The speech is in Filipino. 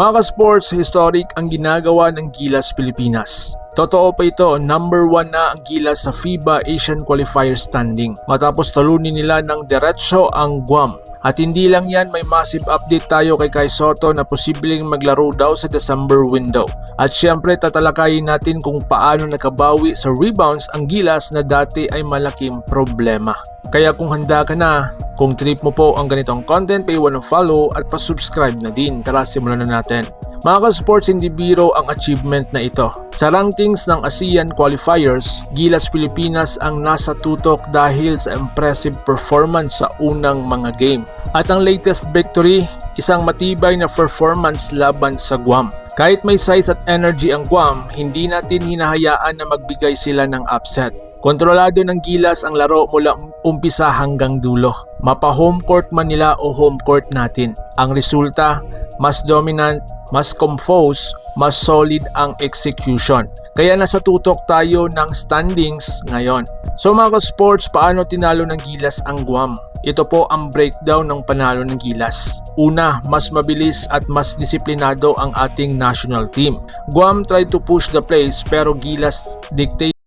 Mga ka-sports, historic ang ginagawa ng Gilas Pilipinas. Totoo pa ito, number 1 na ang Gilas sa FIBA Asian Qualifier standing matapos talunin nila ng diretso ang Guam. At hindi lang yan, may massive update tayo kay Kai Soto na posibleng maglaro daw sa December window. At syempre tatalakayin natin kung paano nakabawi sa rebounds ang Gilas na dati ay malaking problema. Kaya kung handa ka na, kung trip mo po ang ganitong content, paiwan ng follow at pa-subscribe na din. Tara, simulan na natin. Mga ka-sports, hindi biro ang achievement na ito. Sa rankings ng ASEAN qualifiers, Gilas Pilipinas ang nasa tutok dahil sa impressive performance sa unang mga game. At ang latest victory, isang matibay na performance laban sa Guam. Kahit may size at energy ang Guam, hindi natin hinahayaan na magbigay sila ng upset. Kontrolado ng Gilas ang laro mula umpisa hanggang dulo. Mapa home court man nila o home court natin. Ang resulta, mas dominant, mas composed, mas solid ang execution. Kaya nasa tutok tayo ng standings ngayon. So mga sports, paano tinalo ng Gilas ang Guam? Ito po ang breakdown ng panalo ng Gilas. Una, mas mabilis at mas disiplinado ang ating national team. Guam tried to push the plays pero Gilas dictate